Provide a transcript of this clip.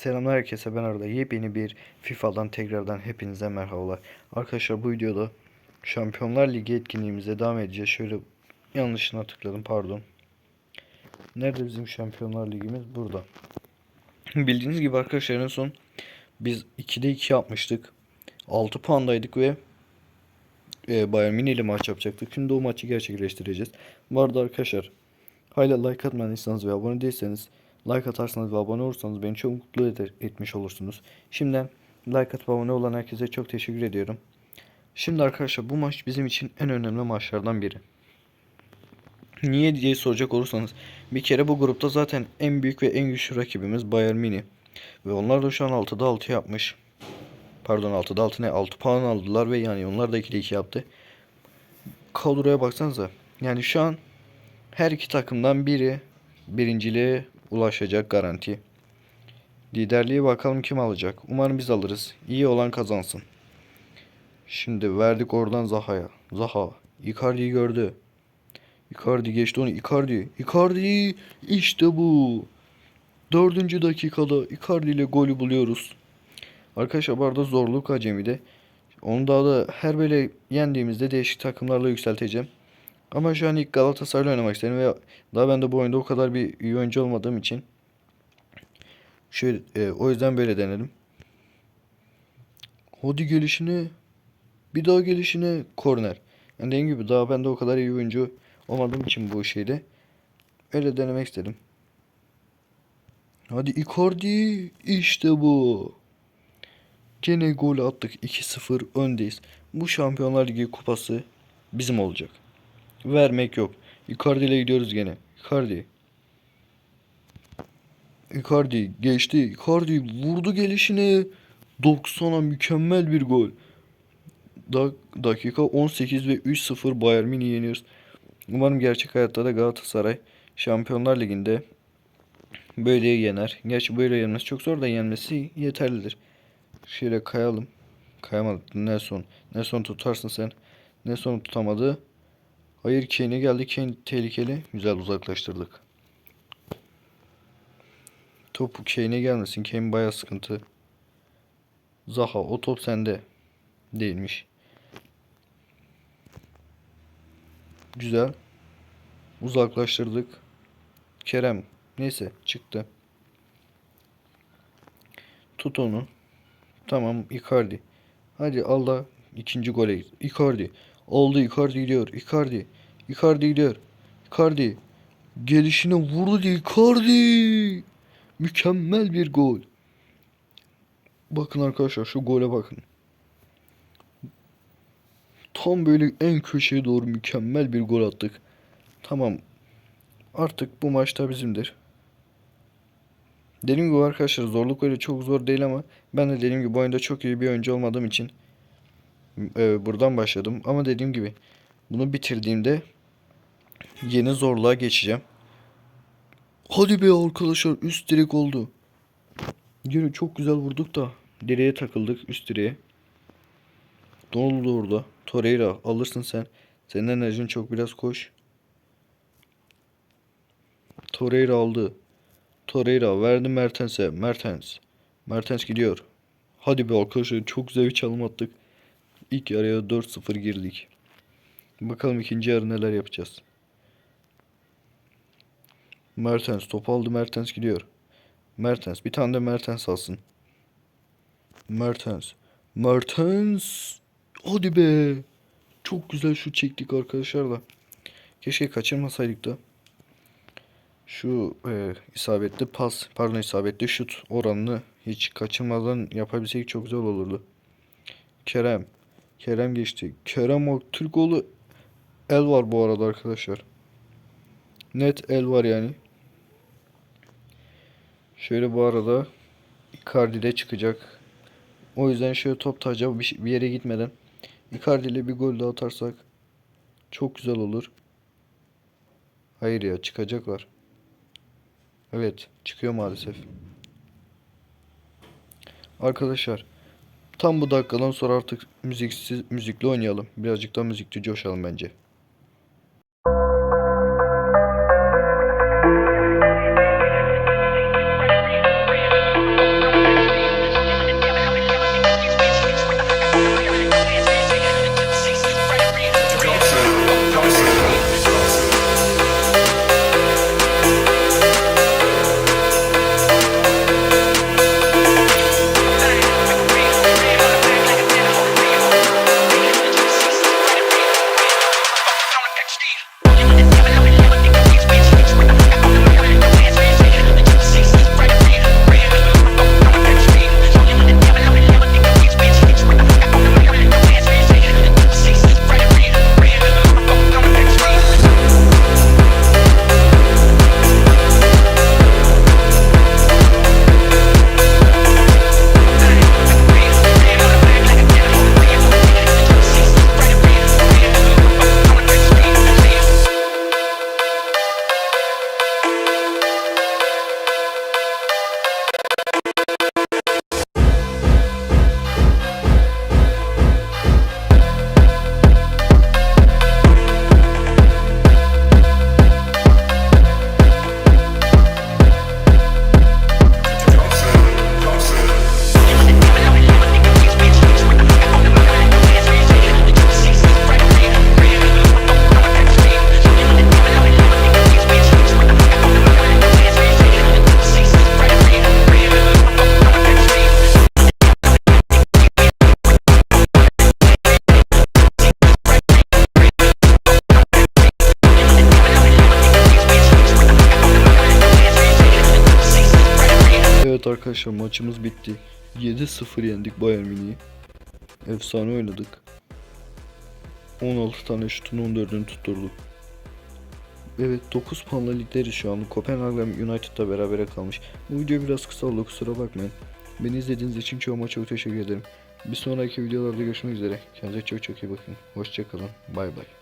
Selamlar herkese ben Arda. Yepyeni bir FIFA'dan tekrardan hepinize merhabalar. Arkadaşlar bu videoda Şampiyonlar Ligi etkinliğimize devam edeceğiz. Şöyle yanlışına tıkladım pardon. Nerede bizim Şampiyonlar Ligimiz? Burada. Bildiğiniz gibi arkadaşlar en son biz 2'de 2 yapmıştık. 6 puandaydık ve e, Bayern Münih ile maç yapacaktık. Şimdi o maçı gerçekleştireceğiz. Bu arada arkadaşlar hala like atmadıysanız ve abone değilseniz like atarsanız ve abone olursanız beni çok mutlu etmiş olursunuz. Şimdiden like atıp abone olan herkese çok teşekkür ediyorum. Şimdi arkadaşlar bu maç bizim için en önemli maçlardan biri. Niye diye soracak olursanız bir kere bu grupta zaten en büyük ve en güçlü rakibimiz Bayern Münih. Ve onlar da şu an 6'da 6 yapmış. Pardon 6'da 6 ne 6 puan aldılar ve yani onlar da 2'de 2 yaptı. Kadroya baksanıza. Yani şu an her iki takımdan biri birinciliğe ulaşacak garanti. Liderliği bakalım kim alacak. Umarım biz alırız. İyi olan kazansın. Şimdi verdik oradan Zaha'ya. Zaha Icardi'yi gördü. Icardi geçti onu. Icardi. Icardi. İşte bu. Dördüncü dakikada Icardi ile golü buluyoruz. Arkadaşlar bu arada zorluk acemide. Onu daha da her böyle yendiğimizde değişik takımlarla yükselteceğim. Ama şu an ilk Galatasaray'la oynamak istedim ve daha ben de bu oyunda o kadar bir iyi oyuncu olmadığım için şöyle e, o yüzden böyle denedim. Hadi gelişine bir daha gelişine korner. Yani dediğim gibi daha ben de o kadar iyi oyuncu olmadığım için bu şeyde öyle denemek istedim. Hadi Icardi işte bu. Gene gol attık 2-0 öndeyiz. Bu Şampiyonlar Ligi kupası bizim olacak. Vermek yok. Icardi ile gidiyoruz gene. Icardi. Icardi geçti. Icardi vurdu gelişine. 90'a mükemmel bir gol. Da dakika 18 ve 3-0 Bayern Münih yeniyoruz. Umarım gerçek hayatta da Galatasaray Şampiyonlar Ligi'nde böyle yener. Gerçi böyle yenmesi çok zor da yenmesi yeterlidir. Şöyle kayalım. Kayamadık. Nelson. Nelson tutarsın sen. Nelson tutamadı. Hayır Kane'e geldi. Kane tehlikeli. Güzel uzaklaştırdık. Topu Kane'e gelmesin. Kane baya sıkıntı. Zaha o top sende. Değilmiş. Güzel. Uzaklaştırdık. Kerem. Neyse çıktı. Tut onu. Tamam Icardi. Hadi Allah ikinci gole. Icardi. Oldu Icardi gidiyor. Icardi. Icardi gidiyor. Icardi. Gelişine vurdu Icardi. Mükemmel bir gol. Bakın arkadaşlar şu gole bakın. Tam böyle en köşeye doğru mükemmel bir gol attık. Tamam. Artık bu maçta bizimdir. Dediğim gibi arkadaşlar zorluk öyle çok zor değil ama ben de dediğim gibi bu oyunda çok iyi bir oyuncu olmadığım için e, buradan başladım. Ama dediğim gibi bunu bitirdiğimde yeni zorluğa geçeceğim. Hadi be arkadaşlar üst direk oldu. Yine çok güzel vurduk da direğe takıldık üst direğe. Donald orada. Torreira alırsın sen. Senin enerjin çok biraz koş. Torreira aldı. Torreira verdi Mertens'e. Mertens. Mertens gidiyor. Hadi be arkadaşlar çok güzel bir çalım attık. İlk yarıya 4-0 girdik. Bakalım ikinci yarı neler yapacağız. Mertens top aldı Mertens gidiyor. Mertens bir tane de Mertens alsın. Mertens. Mertens. Hadi be. Çok güzel şut çektik arkadaşlar da. Keşke kaçırmasaydık da. Şu e, isabetli pas, pardon isabetli şut oranını hiç kaçırmadan yapabilsek çok güzel olurdu. Kerem. Kerem geçti. Kerem o Türk oğlu el var bu arada arkadaşlar. Net el var yani. Şöyle bu arada Icardi de çıkacak. O yüzden şöyle top taca bir yere gitmeden Icardi ile bir gol daha atarsak çok güzel olur. Hayır ya çıkacaklar. Evet çıkıyor maalesef. Arkadaşlar tam bu dakikadan sonra artık müziksiz müzikli oynayalım. Birazcık daha müzikli coşalım bence. Arkadaşlar maçımız bitti. 7-0 yendik Bayern Münih'i. Efsane oynadık. 16 tane şutun 14'ünü tutturduk. Evet 9 puanla ligderiz şu an. Kopenhag'la United'la berabere kalmış. Bu video biraz kısa oldu kusura bakmayın. Beni izlediğiniz için çoğuma çok teşekkür ederim. Bir sonraki videolarda görüşmek üzere. Kendinize çok çok iyi bakın. Hoşçakalın. Bay bay.